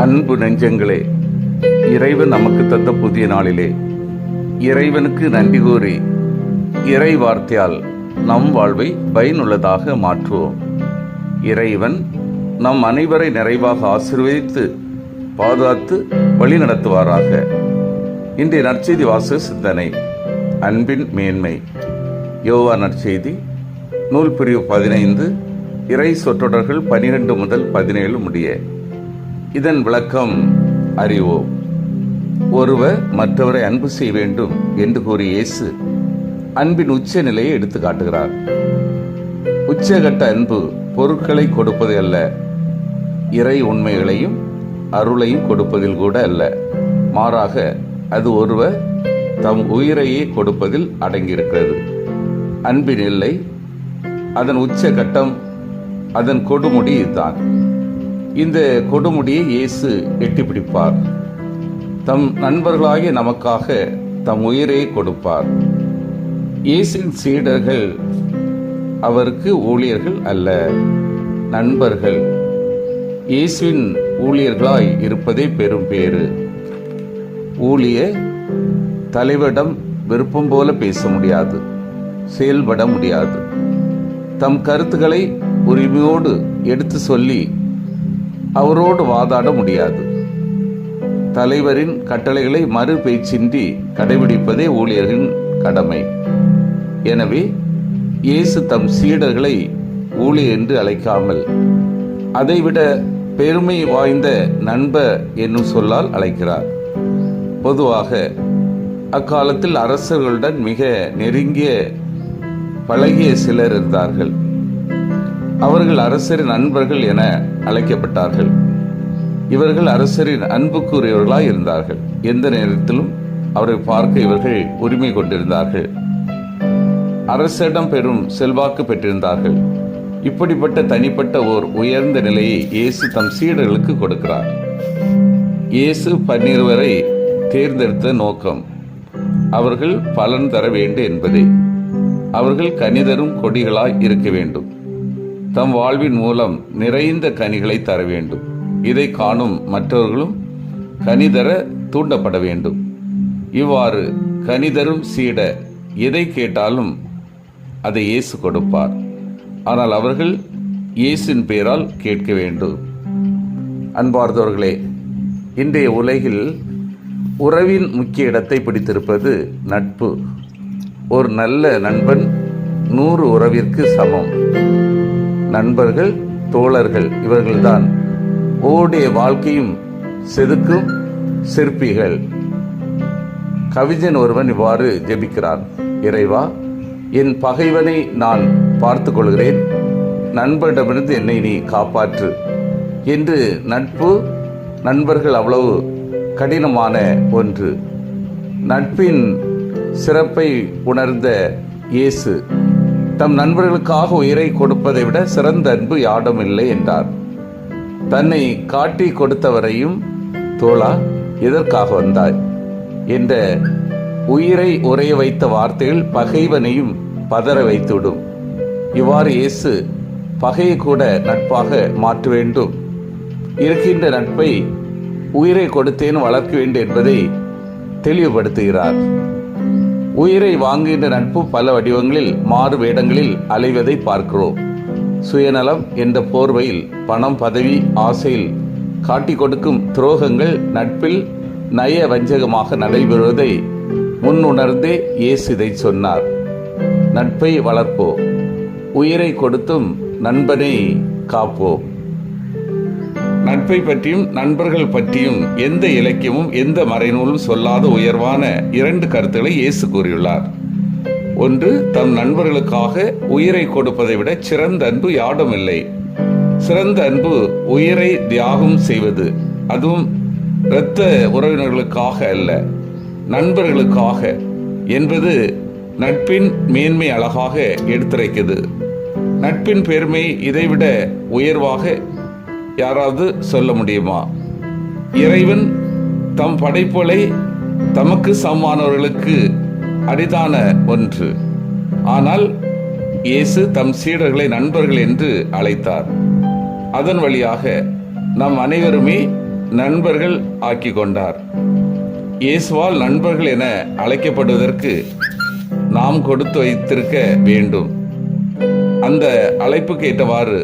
அன்பு நெஞ்சங்களே இறைவன் நமக்கு தந்த புதிய நாளிலே இறைவனுக்கு நன்றி கூறி இறை வார்த்தையால் நம் வாழ்வை பயனுள்ளதாக மாற்றுவோம். இறைவன் நம் அனைவரை நிறைவாக ஆசிர்வதித்து பாதுகாத்து வழி நடத்துவாராக. இன்றைய நற்செய்தி வாச சிந்தனை அன்பின் மேன்மை. யோவா நற்செய்தி நூல் பிரிவு பதினைந்து இறை சொற்றொடர்கள் பனிரெண்டு முதல் பதினேழு முடிய. இதன் விளக்கம் அறிவோம். ஒருவர் மற்றவரை அன்பு செய்ய வேண்டும் என்று கூறிய இயேசு அன்பின் உச்ச நிலையை எடுத்து காட்டுகிறார். உச்சகட்ட அன்பு பொருட்களை கொடுப்பது அல்ல இறை உண்மைகளையும் அருளையும் கொடுப்பதில் கூட அல்ல. மாறாக அது ஒருவர் தம் உயிரையே கொடுப்பதில் அடங்கியிருக்கிறது. அன்பின் இல்லை அதன் உச்சகட்டம் அதன் கொடுமுடி இதுதான். இந்த கொடுமுடியை இயேசு எட்டிப்பிடிப்பார். தம் நண்பர்களாகிய நமக்காக தம் உயிரை கொடுப்பார். இயேசுவின் சீடர்கள் அவருக்கு ஊழியர்கள் அல்ல நண்பர்கள். இயேசுவின் ஊழியர்களாய் இருப்பதே பெரும் பேறு. ஊழிய தலைவரிடம் விருப்பம் போல பேச முடியாது செயல்பட முடியாது. தம் கருத்துக்களை உரிமையோடு எடுத்து சொல்லி அவரோடு வாதாட முடியாது. தலைவரின் கட்டளைகளை மறு பேச்சின்றி கடைபிடிப்பதே ஊழியர்களின் கடமை. எனவே இயேசு தம் சீடர்களை ஊழியர் என்று அழைக்காமல் அதைவிட பெருமை வாய்ந்த நண்பர் என்னும் சொல்லால் அழைக்கிறார். பொதுவாக அக்காலத்தில் அரசர்களுடன் மிக நெருங்கிய பழகிய சிலர் இருந்தார்கள். அவர்கள் அரசரின் நண்பர்கள் என அழைக்கப்பட்டார்கள். இவர்கள் அரசரின் அன்புக்குரியவர்களாய் இருந்தார்கள். எந்த நேரத்திலும் அவரை பார்க்க இவர்கள் உரிமை கொண்டிருந்தார்கள். அரசிடம் பெரும் செல்வாக்கு பெற்றிருந்தார்கள். இப்படிப்பட்ட தனிப்பட்ட ஓர் உயர்ந்த நிலையை இயேசு தம் சீடர்களுக்கு கொடுக்கிறார். இயேசு பன்னிருவரை தேர்ந்தெடுத்த நோக்கம் அவர்கள் பலன் தர வேண்டும் என்பதே. அவர்கள் கனிதரும் கொடிகளாய் இருக்க வேண்டும். தம் வாழ்வின் மூலம் நிறைந்த கனிகளை தர வேண்டும். இதை காணும் மற்றவர்களும் கனிதர தூண்டப்பட வேண்டும். இவ்வாறு கனிதரும் சீட எதை கேட்டாலும் அதை இயேசு கொடுப்பார். ஆனால் அவர்கள் இயேசின் பெயரால் கேட்க வேண்டும். அன்பார்ந்தவர்களே இன்றைய உலகில் உறவின் முக்கிய இடத்தை பிடித்திருப்பது நட்பு. ஒரு நல்ல நண்பன் நூறு உறவிற்கு சமம். நண்பர்கள் தோழர்கள் இவர்கள்தான் ஓடிய வாழ்க்கையும் செதுக்கும் சிற்பிகள். கவிஞன் ஒருவன் இவ்வாறு ஜெபிக்கிறான் இறைவா என் பகைவனை நான் பார்த்து கொள்கிறேன். நண்பரிடமிருந்து என்னை நீ காப்பாற்று. என்று நட்பு நண்பர்கள் அவ்வளவு கடினமான ஒன்று. நட்பின் சிறப்பை உணர்ந்த இயேசு தம் நண்பர்களுக்காக உயிரை கொடுப்பதை விட சிறந்த அன்பு யாடும் இல்லை என்றார். தன்னை காட்டி கொடுத்தவரையும் தோழா எதற்காக வந்தாய்? என்ற உயிரை உரைய வைத்த வார்த்தைகள் பகைவனையும் பதற வைத்துவிடும். இவ்வாறு இயேசு பகையை கூட நட்பாக மாற்ற வேண்டும். இருக்கின்ற நட்பை உயிரை கொடுத்தேன் வளர்க்க வேண்டும் என்பதை தெளிவுபடுத்துகிறார். உயிரை வாங்குகின்ற நட்பு பல வடிவங்களில் மாறு வேடங்களில் அலைவதை பார்க்கிறோம். சுயநலம் என்ற போர்வையில் பணம் பதவி ஆசையில் காட்டிக் கொடுக்கும் துரோகங்கள் நட்பில் நய வஞ்சகமாக நடைபெறுவதை முன்னுணர்ந்தே இயேசு இதை சொன்னார். நட்பை வளர்ப்போம். உயிரை கொடுத்தும் நண்பனை காப்போம். நட்பை பற்றியும் நண்பர்கள் பற்றியும் எந்த இலக்கியமும் எந்த மறைநூலும் சொல்லாத உயர்வான இரண்டு கருத்துக்களை இயேசு கூறியுள்ளார். ஒன்று தம் நண்பர்களுக்காக உயிரை கொடுப்பதை விட சிறந்த அன்பு யாடும் இல்லை. சிறந்த அன்பு உயிரை தியாகம் செய்வது அதுவும் இரத்த உறவினர்களுக்காக அல்ல நண்பர்களுக்காக என்பது நட்பின் மேன்மை அழகாக எடுத்துரைக்குது நட்பின் பெருமை இதைவிட உயர்வாக யாராவது சொல்ல முடியுமா? இறைவன் தம் படைப்புகளை தமக்கு சமமானவர்களுக்கு அரிதான ஒன்று. ஆனால் இயேசு தம் சீடர்களை நண்பர்கள் என்று அழைத்தார். அதன் வழியாக நாம் அனைவருமே நண்பர்கள் ஆக்கி கொண்டார். இயேசுவால் நண்பர்கள் என அழைக்கப்படுவதற்கு நாம் கொடுத்து வைத்திருக்க வேண்டும். அந்த அழைப்புக்கு ஏற்றவாறு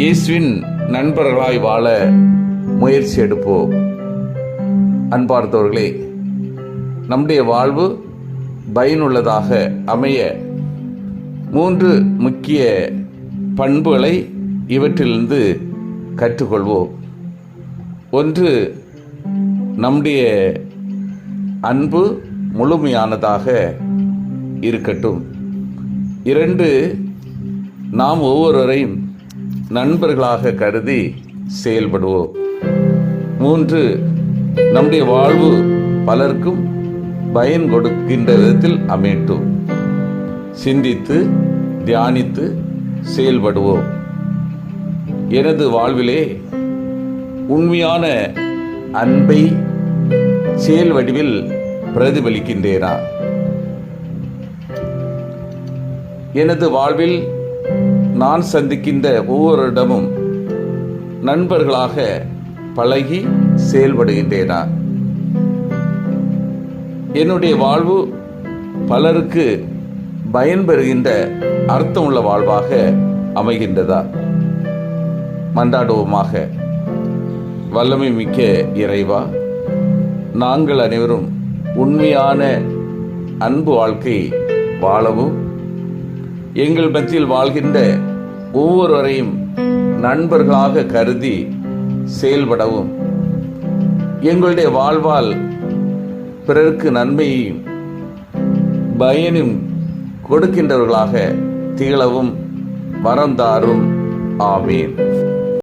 இயேசுவின் நண்பர்களாய் வாழ முயற்சி எடுப்போம் அன்பார்ந்தவர்களே நம்முடைய வாழ்வு பயனுள்ளதாக அமைய மூன்று முக்கிய பண்புகளை இவற்றிலிருந்து கற்றுக்கொள்வோம். ஒன்று நம்முடைய அன்பு முழுமையானதாக இருக்கட்டும். இரண்டு நாம் ஒவ்வொருவரையும் நண்பர்களாக கருதி செயல்படுவோம். மூன்று நம்முடைய வாழ்வு பலருக்கும் பயன் கொடுக்கின்ற விதத்தில் அமையட்டும். சிந்தித்து தியானித்து செயல்படுவோம். எனது வாழ்விலே உண்மையான அன்பை செயல் வடிவில் பிரதிபலிக்கின்றேனா? எனது வாழ்வில் நான் சந்திக்கின்ற ஒவ்வொருடமும் நண்பர்களாக பழகி செயல்படுகின்றேனா? என்னுடைய வாழ்வு பலருக்கு பயன்பெறுகின்ற அர்த்தமுள்ள வாழ்வாக அமைகின்றதா? மன்றாடுவோமாக. வல்லமை மிக்க இறைவா நாங்கள் அனைவரும் உண்மையான அன்பு வாழ்க்கை வாழவும் எங்கள் மத்தியில் வாழ்கின்ற ஒவ்வொருவரையும் நண்பர்களாக கருதி செயல்படவும் எங்களுடைய வாழ்வால் பிறருக்கு நன்மையையும் பயனும் கொடுக்கின்றவர்களாக திகழவும் வரம் தாரும். ஆவேன்